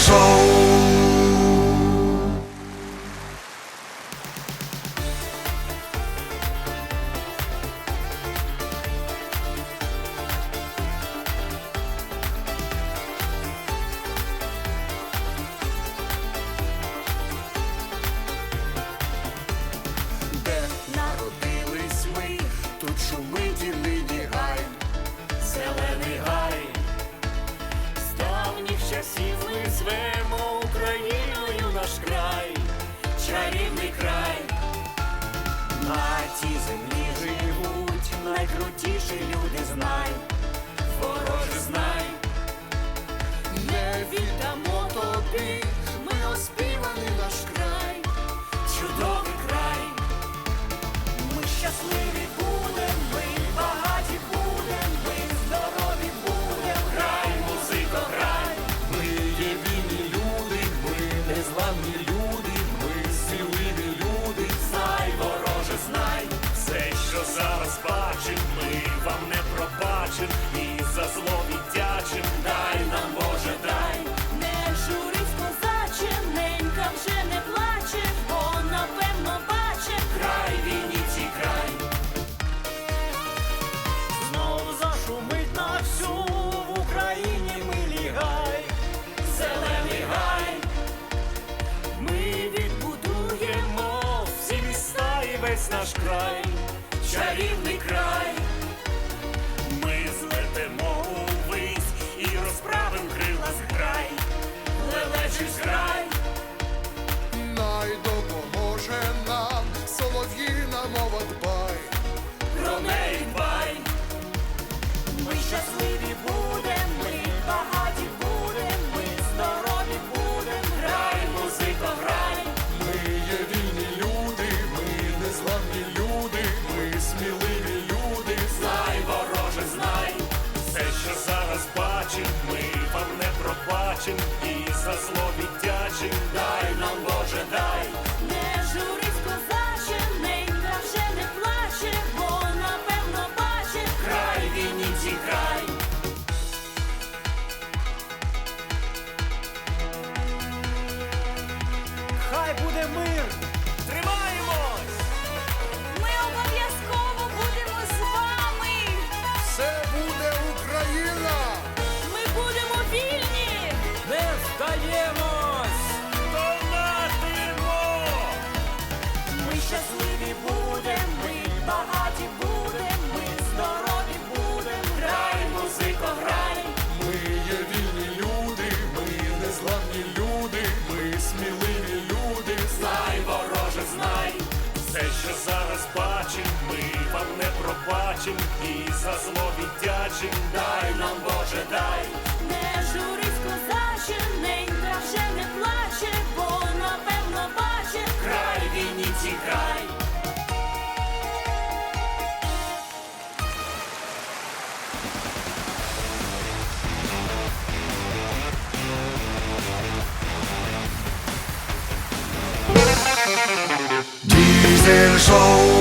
control весь наш край, чарівний край. заплачем, ми вам не проплачем і за зло відтячим. Дай нам Боже, дай, не журись, козаче, ненька вже не плаче, бо напевно баче край Вінниці, край. Хай буде мир. щасливі будем ми, багаті будем ми, здорові будем, грай, музико, грай, ми є вільні люди, ми незламні люди, ми сміливі люди, знай, вороже, знай, все, що зараз бачим, ми вам не пробачим і за зло віддячим, дай нам Боже, дай. Не жу. 接受。